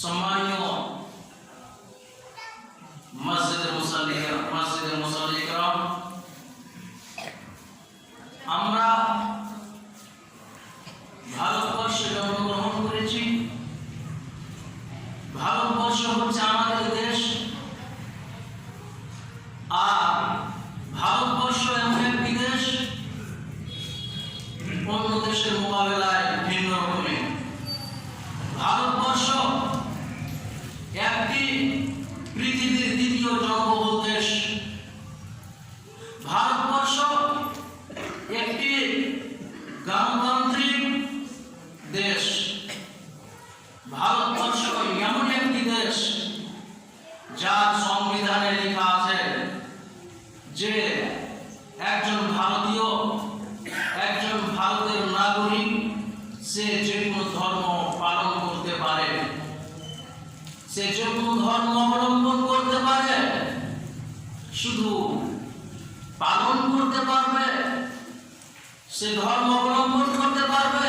সম্মানীয় মসজিদের মুসল্লি মসজিদের মুসল্লি যে একজন ভারতীয়, একজন ভারতের নাগরিক, সে যে কোনো ধর্ম পালন করতে পারে। সে যে কোনো ধর্ম অবলম্বন করতে পারে। শুধু পালন করতে পারবে, সে ধর্ম অবলম্বন করতে পারবে।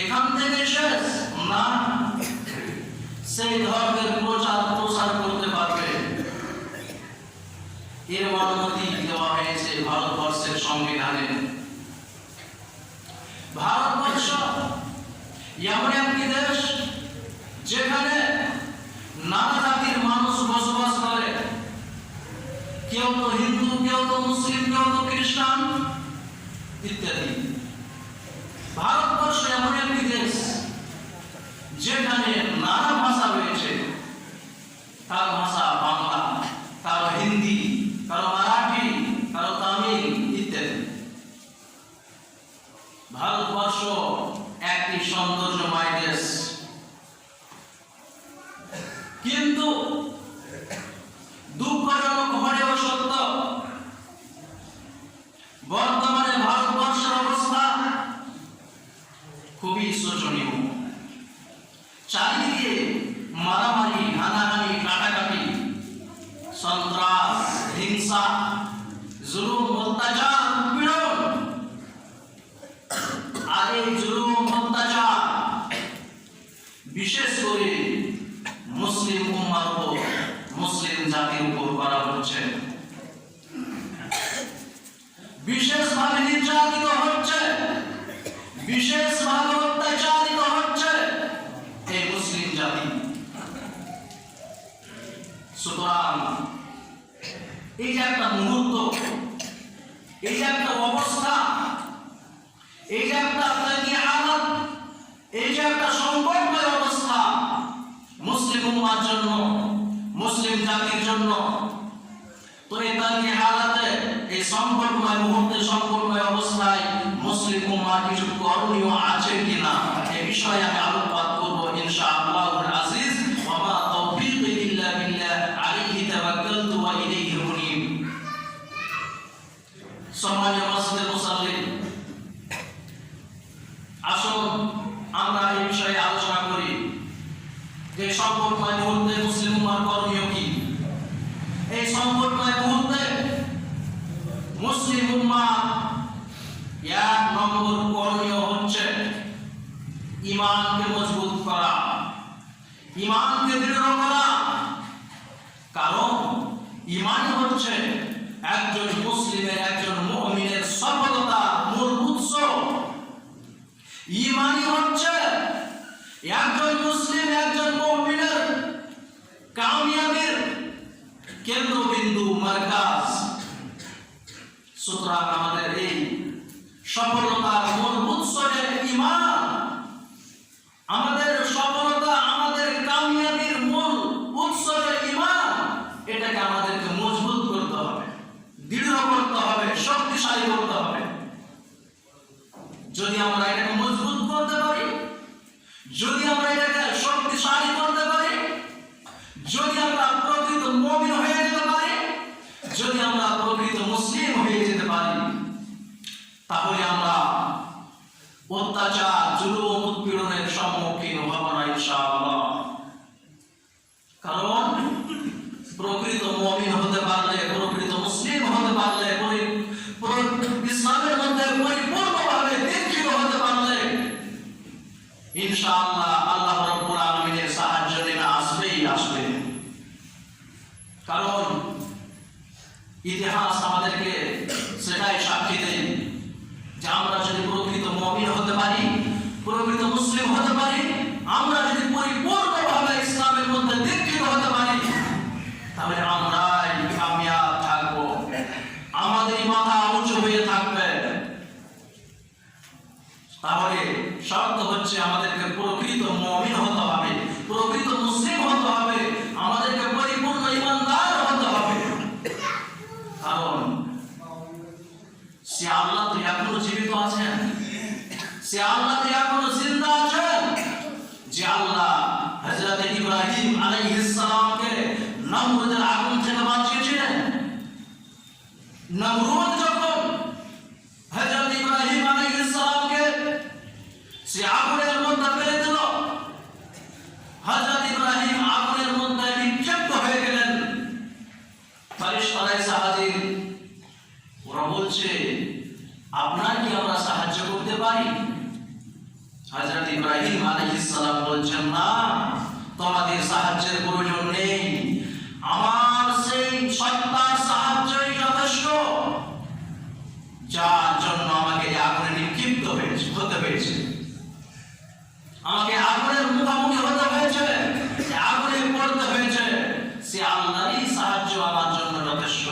এখান থেকে শেষ, না? সেই ধর্মের প্রচার প্রসার করতে এর অনুমতি দেওয়া হয়েছে ভারতবর্ষের সংবিধানে। ভারতবর্ষ এমন একটি দেশ যেখানে নানা জাতির মানুষ বসবাস করে। কেউ তো হিন্দু, কেউ তো মুসলিম, কেউ তো খ্রিস্টান ইত্যাদি। ভারতবর্ষ এমন একটি দেশ যেখানে নানা ভাষা রয়েছে। কারও ভাষা বাংলা কারও হিন্দি কারও মারাঠি কারও তামিল ইত্যাদি ভারতবর্ষ একটি সৌন্দর্যময় দেশ কিন্তু দুঃখজনক হলেও সত্য বর্তমানে ভারতবর্ষের অবস্থা খুবই শোচনীয় চারিদিকে মারামারি হানাহানি কাটাকাটি সন্ত্রাস হিংসা জুলুম অত্যাচার পীড়ন আর এই জুলুম অত্যাচার বিশেষ করে মুসলিম উম্মার উপর মুসলিম জাতির উপর করা হচ্ছে। বিশেষভাবে নির্যাতিত হচ্ছে। বিশেষভাবে অত্যাচারিত হচ্ছে এই মুসলিম জাতি। সুতরাং এই যে একটা মুহূর্ত, এই যে একটা অবস্থা, এই যে একটা হালত এই যে একটা সংকটময় অবস্থা মুসলিম উম্মার জন্য মুসলিম জাতির জন্য। তো এই তাকি হালাতে, এই সংকটময় মুহূর্তে সংকটময় অবস্থায় মুসলিম উম্মার কিছু করণীয় আছে কিনা, এ বিষয়ে আমি আলোকপাত করব ইনশাআল্লাহ আজিজ। ওয়া মা মুসাল্লি আসুন আমরা এই বিষয়ে আলোচনা করি মুসলিম উম্মার করণীয় কি? এই মুসলিম এক নম্বর করণীয় হচ্ছে ইমানকে মজবুত করা। ইমানকে দৃঢ় করা। কারণ ইমান হচ্ছে একজন মুসলিমের, একজন মুমিনের সফলতা মূল উৎস। ইমানই হচ্ছে একজন মুসলিম, একজন কামিয়াবির কেন্দ্রবিন্দু মার্কাজ। সুতরাং আমাদের এই সফলতার মূল উৎস যে ইমান আমাদের অত্যাচার জুলুম উৎপীড়নের সম্মুখীন না ইনশাআল্লাহ। কারণ, প্রকৃত হতে পারলে, প্রকৃত মুসলিম হতে পারলে ইসলামের মধ্যে পরিপূর্ণভাবে হতে পারলে, ইনশাআল্লাহ আল্লাহ সাহায্য নিয়ে আসবেই আসবে। কারণ, ইতিহাস আমাদেরকে সেটাই সাক্ষী দেয়। আমরা যদি প্রকৃত মমিন হতে পারি, প্রকৃত মুসলিম হতে পারি, আমরা যদি পরিপূর্ণভাবে ইসলামের মধ্যে দীক্ষিত হতে পারি, তাহলে আমরাই কামিয়াব থাকব। আমাদের মাথা উঁচু হয়ে থাকবে। তাহলে শর্ত সে আল্লাহ এখনও জিন্দা আছেন? যে আল্লাহ হযরত ইব্রাহিম আলাইহিস সালামকে নমরুদের আগুন থেকে বাঁচিয়েছিলেন। নমরুদ যখন হযরত ইব্রাহিম আলাইহিস সালামকে সে আগুনের মধ্যে ফেলে দিল, হযরত ইব্রাহিম আগুনের মধ্যে নিক্ষিপ্ত হয়ে গেলেন। ফারিস্তারাই সাহায্যের ওরা বলছে, আপনার কি আমরা সাহায্য করতে পারি? হযরত ইব্রাহিম আলাইহিস সালাম বলছেন না তোমাদের সাহায্যের প্রয়োজন নেই আমার সেই সত্তার সাহায্যই যথেষ্ট যার জন্য আমাকে এই আগুনে নিক্ষিপ্ত হয়েছে হতে হয়েছে আমাকে আগুনের মুখোমুখি হতে হয়েছে সে আগুনে পড়তে হয়েছে সে আল্লাহরই সাহায্য আমার জন্য যথেষ্ট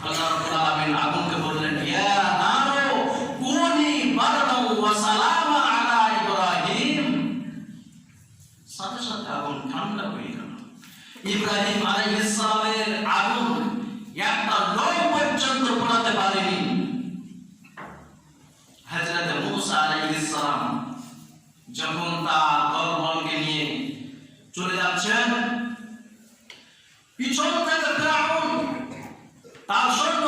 আল্লাহ রাব্বুল আলামিন আগুনকে বললেন ইয়া নারু কুনি বারদাও ওয়া সালামান আলা ইব্রাহিম সাথে সাথে আগুন ঠান্ডা হয়ে গেল ইব্রাহিম আলাইহিসসালামের আগুন একটা নয় পর্যন্ত পোড়াতে পারেনি। হযরত মূসা আলাইহিসসালাম যখন তার দলবলকে নিয়ে চলে যাচ্ছেন, পিছন থেকে ফেরাউন তার সৈন্য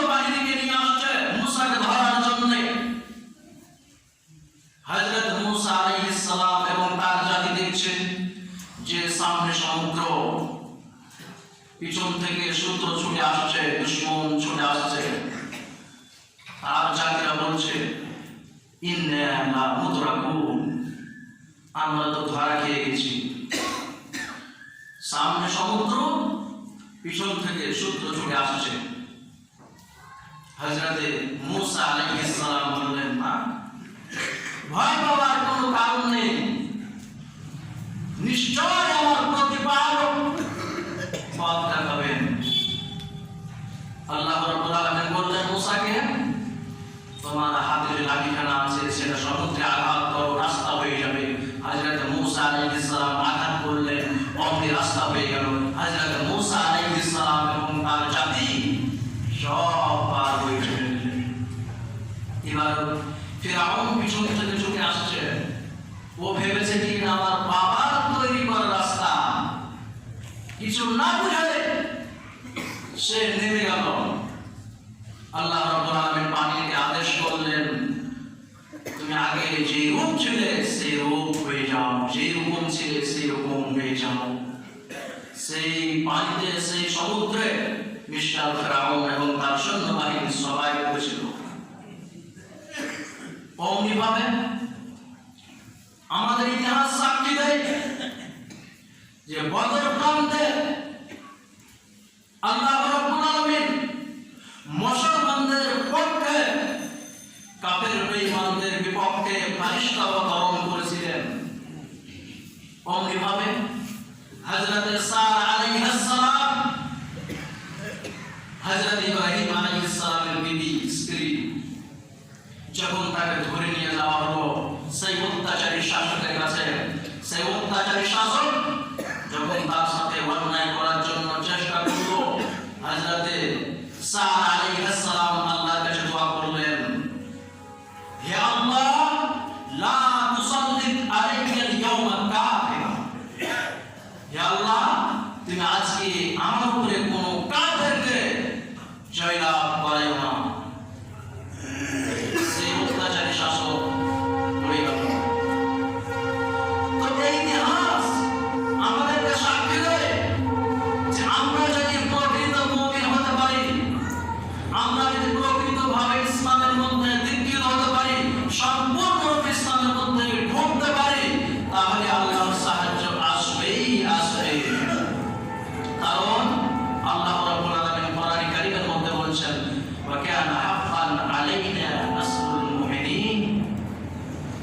পিছন থেকে সূত্র ছুটে আসছে, দুশ্মন ছুটে আসছে। তার জাতিরা বলছে আমরা তো ধরা খেয়ে গেছি। সামনে সমুদ্র, পিছন থেকে সূত্র ছুটে আসছে। হজরতে মুসা আলাইহিস সালাম বললেন না ভয় পাওয়ার কোনো কারণ নেই। নিশ্চয় আমার প্রতিপালক পথ দেখাবেন আল্লাহ রাব্বুল আলামিন বললেন মুসাকে তোমার লাঠিখানা আছে, সেটা সমুদ্রে আঘাত করো, রাস্তা হয়ে যাবে। হযরত মুসা আঘাত করলেন রাস্তা হয়ে গেল। হযরত মুসা এবং তার জাতি সব পার হয়ে গেলেন এবার পিছন থেকে চলে আসছে। ও ভেবেছে কি আমার বাবার তৈরি করা রাস্তা। কিছু না বুঝালে সে নেমে গেল। আল্লাহ রাব্বুল আলামিন পানিকে আদেশ করলেন তুমি আগে যে রূপ ছিলে সেই হয়ে যাও যে ছিলে সেই হয়ে যাও সেই পানিতে সেই সমুদ্রে মিস্টার ফেরাউন এবং তার সৈন্যবাহিনী সবাই বসেছিল অমনি আমাদের ইতিহাস সাক্ষী দেয় যে বদর প্রান্তে আল্লাহ রাব্বুল আলামিন মুসলমানদের হযরত সার আলাইহিস সালাম, হযরত ইব্রাহিম আলাইহিস সালামের বিবি, স্ত্রী, যখন তাকে ধরে নিয়ে যাওয়া হলো সেই অত্যাচারী শাসকের কাছে, সেই অত্যাচারী শাসক যখন তার সাথে অন্যায় করার জন্য চেষ্টা করল, হযরতে সার আলাইহিস সালাম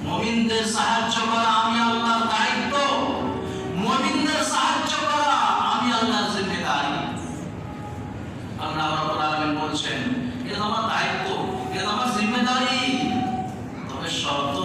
মুমিনদের সাহায্য করা আমি আল্লাহর দায়িত্ব। মুমিনদের সাহায্য করা আমি আল্লাহর জিম্মেদারি। আল্লাহ রাব্বুল আলামিন বলছেন এটা আমার দায়িত্ব এটা আমার জিম্মেদারি। তবে শর্ত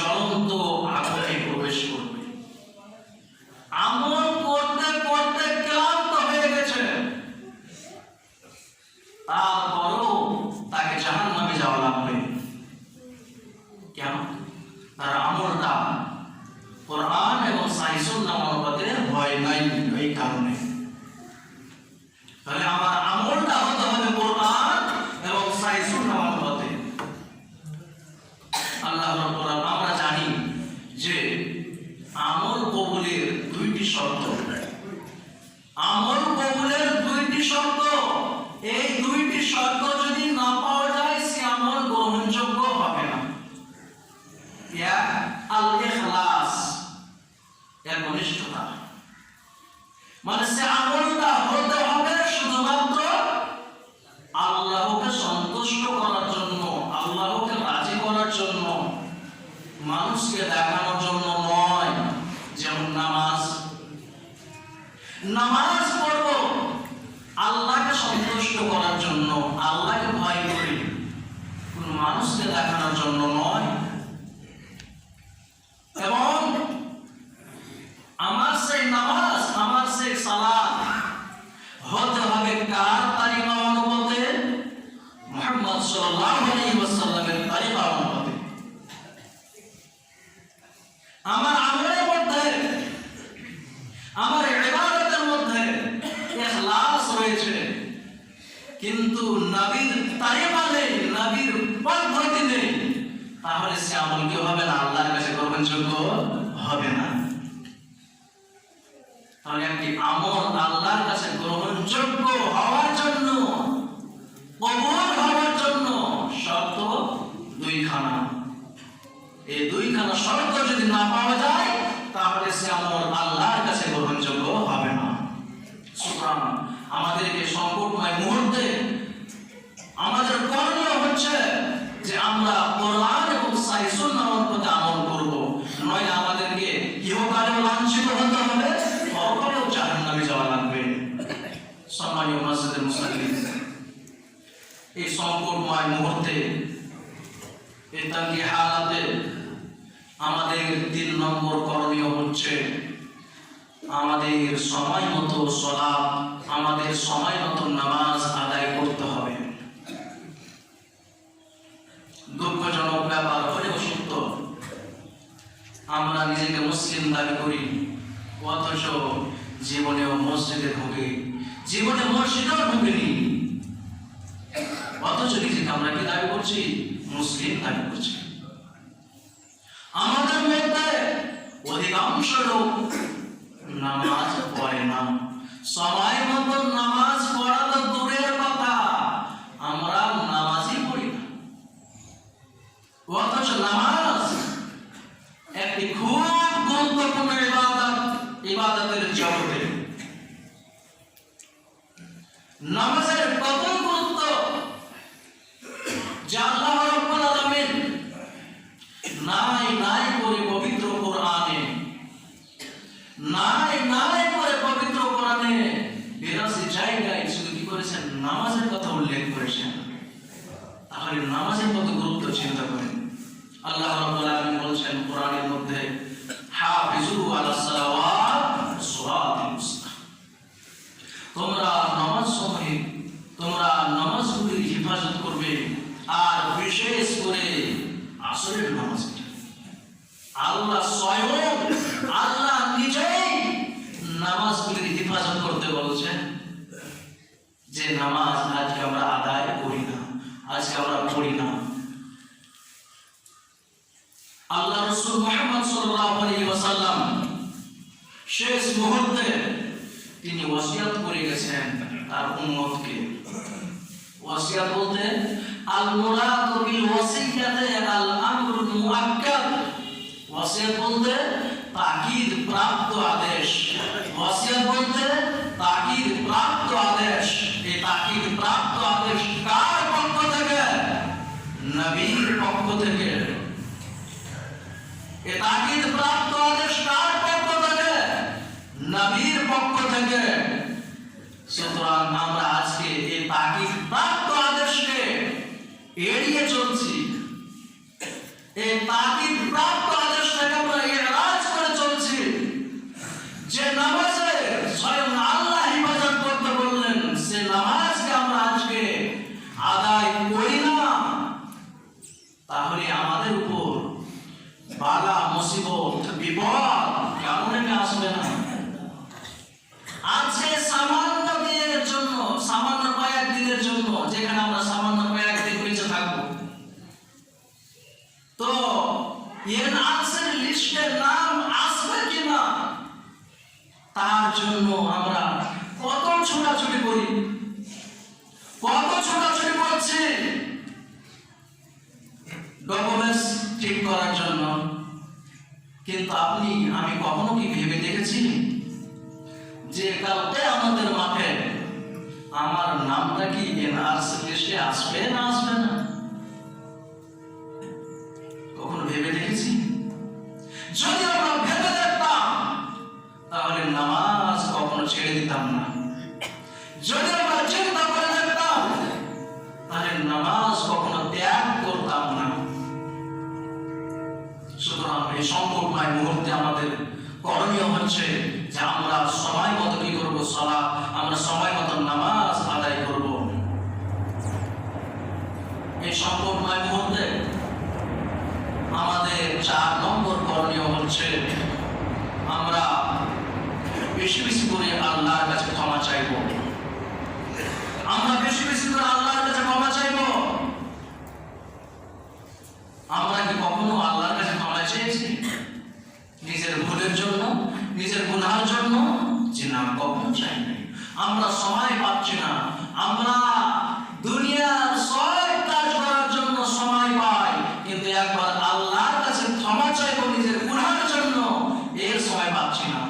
জ্বলন্ত তাহলে সে আমল কি হবে না? আল্লাহর কাছে গ্রহণযোগ্য হবে না। এটাকে হালাতে আমাদের তিন নম্বর করণীয় হচ্ছে আমাদের সময় মতো সলা আমাদের সময় মতো নামাজ আদায় করতে হবে। দুঃখজনক ব্যাপার, হলেও সত্য। আমরা নিজেকে মুসলিম দাবি করি, অথচ জীবনেও মসজিদে ঢুকে, জীবনে মসজিদেও ঢুকিনি। অথচ নিজেকে আমরা কি দাবি করছি? মুসলিম দাবি করছি আমাদের মধ্যে অধিকাংশ লোক নামাজ পড়ে না। সময় মতো নামাজ পড়া তো দূরের কথা। আমরা নামাজই পড়ি না। অথচ নামাজ একটি খুব গুরুত্বপূর্ণ ইবাদত, ইবাদতের জগতে। নামাজের কত গুরুত্ব যা আল্লাহ রাব্বুল আলামিন নাই নাই করে পবিত্র কোরআনে নাই নাই করে পবিত্র কোরআনে বিরাশি জায়গায় শুধু কি করেছেন নামাজের কথা উল্লেখ করেছেন তাহলে নামাজের কত গুরুত্ব চিন্তা করেন আল্লাহ রাব্বুল আলামিন বলছেন কোরআনের মধ্যে হাফিজু আলাস সালাওয়াত সুরাতিল মুস্তাকিম তোমরা নামাজ সময়ে তোমরা নামাজগুলির হেফাজত করবে আর বিশেষ করে আসরের নামাজটা আল্লাহ স্বয়ং আল্লাহ নিজেই নামাজগুলির হেফাজত করতে বলছেন যে নামাজ আজকে আমরা আদায় করি না আজকে আমরা পড়ি না আল্লাহ রসুল মোহাম্মদ সাল্লাল্লাহু আলাইহি ওয়াসাল্লাম। শেষ মুহূর্তে তিনি ওয়াসিয়াত করে গেছেন তার উম্মতকে। ওয়াসিয়াত বলতে আল মুরাদু বিল ওয়াসিয়াতে আল আমরুল মুআক্কাদ। ওয়াসিয়াত বলতে তাকিদ প্রাপ্ত আদেশ। ওয়াসিয়াত তাকিদ প্রাপ্ত আদেশ এই তাকিদ প্রাপ্ত আদেশ কার পক্ষ থেকে নবীর পক্ষ থেকে এ তাকিদ প্রাপ্ত আদেশ কার পক্ষ থেকে, নবীর পক্ষ থেকে। সুতরাং আমরা আজকে এই তাকিদ প্রাপ্ত আদেশকে এড়িয়ে চলছি। এই তাগিদ প্রাপ্ত আদেশ আমরা যদি না কখনো চাই নাই। আমরা সময় পাচ্ছি না। আমরা দুনিয়ার সব কাজ করার জন্য সময় পাই, কিন্তু একবার আল্লাহর কাছে ক্ষমা নিজের জন্য, এর সময় পাচ্ছি না।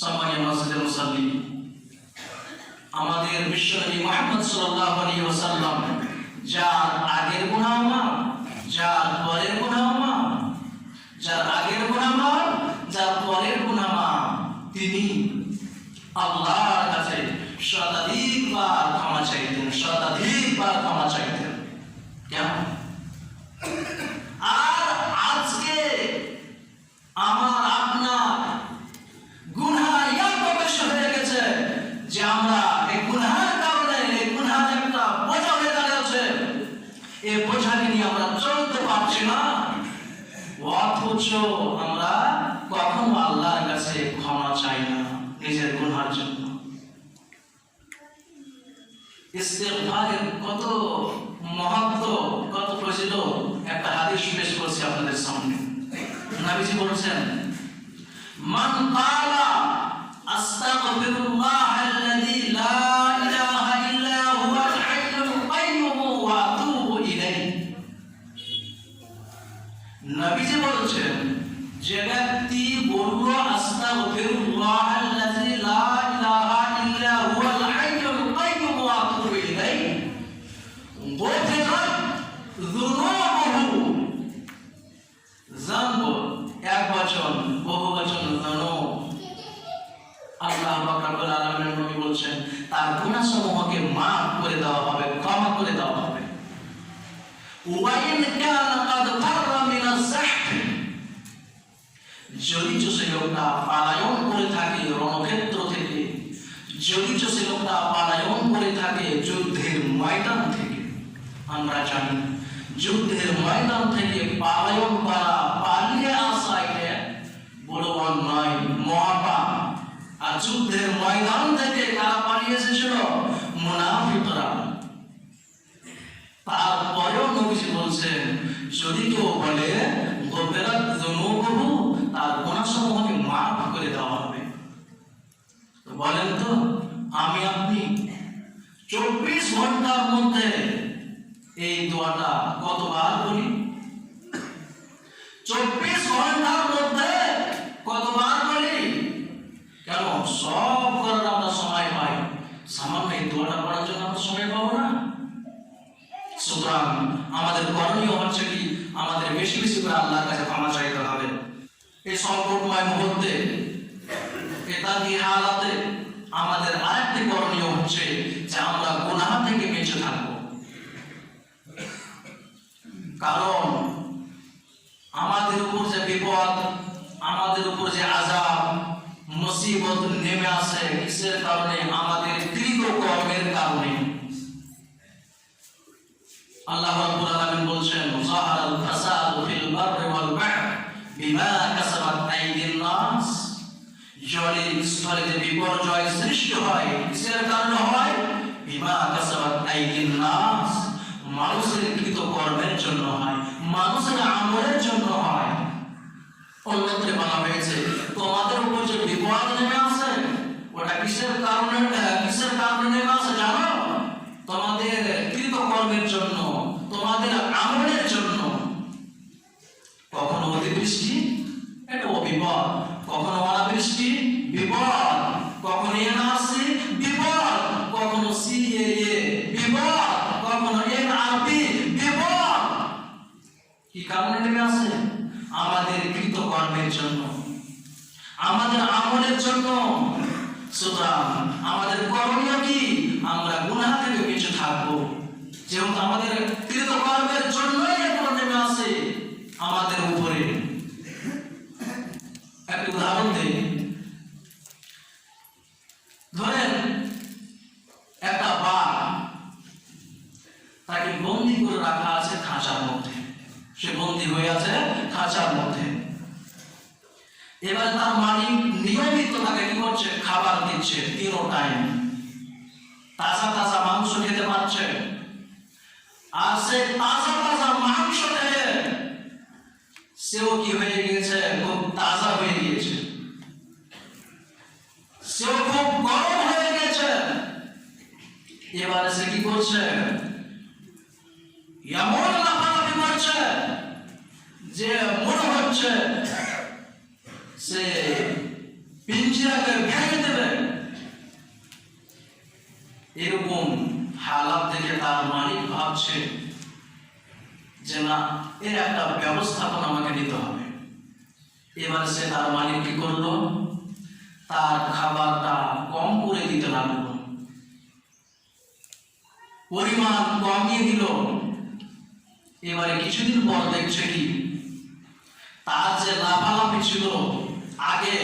সম্মানীয় মসজিদের আমাদের বিশ্বনবী মুহাম্মদ সাল্লাল্লাহু যার আগের মাফ যার পরের গুনাহ মাফ যার আগের গুনাহ মাফ যার পরের গুনাহ মাফ তিনি আল্লাহর কাছে শতাধিকবার ক্ষমা চাইতেন, শতাধিকবার ক্ষমা চাইতেন। কেন আর আজকে আমার আপনার গুনাহ এত বেশি হয়ে গেছে যে আমরা এই গুনাহের কারণে, এই গুনাহের একটা বোঝা হয়ে এই বোঝাকে নিয়ে আমরা চলতে পারছি না। অথচ আমরা কত মহত্ব, কত প্রচলিত একটা হাদিস পেশ করছি আপনাদের সামনে। নবীজি বলছেন, মান ক্বালা আস্তাগফিরুল্লাহ আল্লাযী লা ইলাহা ইল্লা হুয়াল হাইয়ুল কাইয়্যুম ওয়া আতুবু ইলাইহি। নবীজি বলছেন, যে ব্যক্তি বলল আস্তাগফিরুল্লাহ আল্লাযী লা ইলাহা ইল্লা হুয়াল হাইয়ুল কাইয়্যুম ওয়া আতুবু ইলাইহি গুফিরাত যুনুবুহু জানব এক বচন বহু বচন জানো। আল্লাহ রব্বুল আলামিনের নবী বলছেন, তার গুনাহসমূহকে করে দেওয়া হবে, ক্ষমা করে দেওয়া হবে। ওয়াইন কানা ফাররা মিন সে লোকটা পালায়ন করে থাকে রণক্ষেত্র থেকে, যদি সে লোকটা পালায়ন করে থাকে যুদ্ধের ময়দান থেকে, আমরা জানি, যুদ্ধের ময়দান থেকে পালায়ন করা পালিয়ে আসা এটা বড় অন্যায় মহাপাপ। আর যুদ্ধের ময়দান থেকে কারা পালিয়ে এসেছিল মুনাফিকরা। তারপরেও নবীজি বলছেন, যদি কেউ বলে গোপেরাত জনুবহু তার গুণাসমূহকে মাফ করে দেওয়া হবে। বলেন তো, আমি আপনি চব্বিশ ঘণ্টার মধ্যে এই দোয়াটা কতবার বলি? চব্বিশ ঘণ্টার মধ্যে কতবার বলি কেন সব করার আমরা সময় পাই সামান্য এই দোয়াটা পড়ার জন্য আমরা সময় পাবো না সুতরাং আমাদের করণীয় হচ্ছে কি, আমাদের বেশি বেশি করে আল্লাহর কাছে ক্ষমা চাইতে হবে। এই সংকটময় মুহূর্তে হালাতে আমাদের আরেকটি করণীয় হচ্ছে যে আমরা গুনাহ থেকে বেঁচে থাকব। কারণ আমাদের উপর যে বিপদ, আমাদের উপর যে আজাব মুসিবত নেমে আসে, কিসের কারণে আমাদের আল্লাহ রাব্বুল আলামিন বলছেন ফাসাদু ফিল বাররি ওয়াল বাহর বিমা কাসাবাত আইদিন নাস। স্থলে বিপর্যয় সৃষ্টি হয়, কিসের কারণে হয়? বিমা কাসাবাত আইদিন নাস। মানুষের কৃত কর্মের জন্য হয়, মানুষের আমলের জন্য হয়। বলা হয়েছে, তোমাদের উপর যে বিপদ নেমে আসে, ওটা কিসের কারণে কিসের কারণে নেমে আসে জানো? তোমাদের কৃত কর্মের জন্য তোমাদের আমলের জন্য। কখনো অতিবৃষ্টি, এটা বিপদ কখনো অনাবৃষ্টি, বিপদ। কখনো এনআরসি, বিপদ। কখনো সিএএ, বিপদ। কখনো এনআরপি, বিপদ। কি কারণে নেমে আসে? আমাদের কৃত কর্মের জন্য। আমাদের আমলের জন্য। সুতরাং আমাদের করণীয় কি? আমরা থেকে বেঁচে থাকব। যেহেতু আমাদের কৃত কর্মের জন্যই এগুলো নেমে আমাদের উপরে। একটি উদাহরণ দিই। ধরেন, একটা বাঘ, তাকে বন্দি করে রাখা আছে খাঁচার মধ্যে। সে বন্দি হয়ে আছে খাঁচার মধ্যে। এবার তার মালিক নিয়মিত তাকে কি করছে? খাবার দিচ্ছে তিনো টাইম তাজা তাজা মাংস খেতে পারছে। আর সে তাজা তাজা মাংস খেয়ে সেও কি হয়ে গিয়েছে? খুব তাজা হয়ে গিয়েছে। সেও খুব গরম হয়ে গেছে এবারে সে কি করছে? এমন লাফালাফি করছে যে মনে হচ্ছে সে পিঞ্জিরাকে ভেঙে দেবে। এরকম হালাত দেখে তার মালিক ভাবছে যে না, এর একটা ব্যবস্থাপনা আমাকে নিতে হবে। এবার সে তার মালিক কি করল? তার খাবারটা কম করে দিতে লাগল। পরিমাণ কমিয়ে দিল। এবারে কিছুদিন পর দেখছে কি, তার যে লাফালাফি ছিল, আগে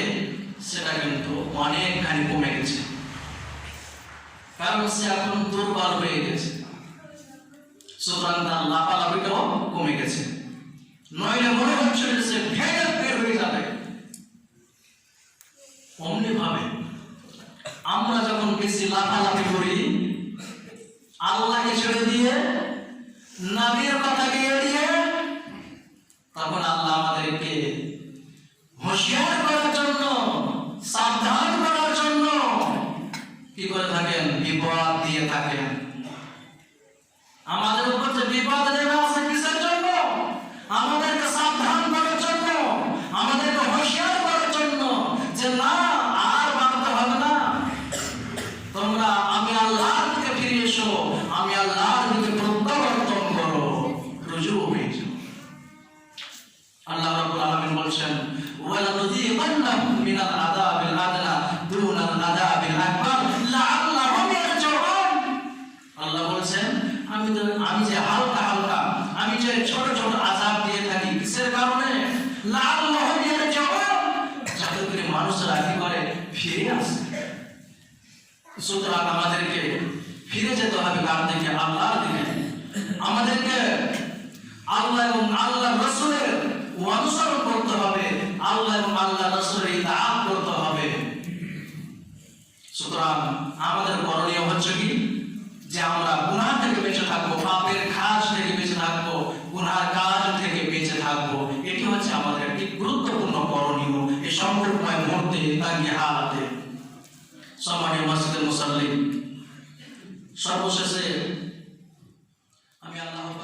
সেটা কিন্তু অনেকখানি কমে গেছে। কারণ এখন দুর্বল হয়ে গেছে। সুতরাং তার কমে গেছে। নইলে মনে হচ্ছে সে বের হয়ে যাবে। অমনি ভাবে আমরা যখন বেশি লাফালাফি করি, আল্লাহকে ছেড়ে দিয়ে নবীর কথাকে এড়িয়ে তখন আল্লাহ আমাদেরকে হুঁশিয়ার করার জন্য সাবধান করার জন্য কি করে থাকেন? বিপদ দিয়ে থাকেন। আমাদের উপর যে বিপদ সুতরাং আমাদেরকে ফিরে যেতে হবে কার দিকে? আল্লাহর দিকে। আমাদেরকে আল্লাহ এবং আল্লাহ রসুলের অনুসরণ করতে হবে। আল্লাহ এবং আল্লাহ রসুলের ইতাআত করতে হবে। সুতরাং আমাদের করণীয় হচ্ছে কি? যে আমরা গুনাহ থেকে বেঁচে থাকব, পাপের কাজ থেকে বেঁচে থাকব গুনার কাজ থেকে বেঁচে থাকব। এটি হচ্ছে আমাদের একটি গুরুত্বপূর্ণ করণীয়। এই সংকটময় মুহূর্তে তাগিয়ে হালাতে সম্মানীয় মসজিদের মুসাল্লিম সর্বশেষে আমি আল্লাহ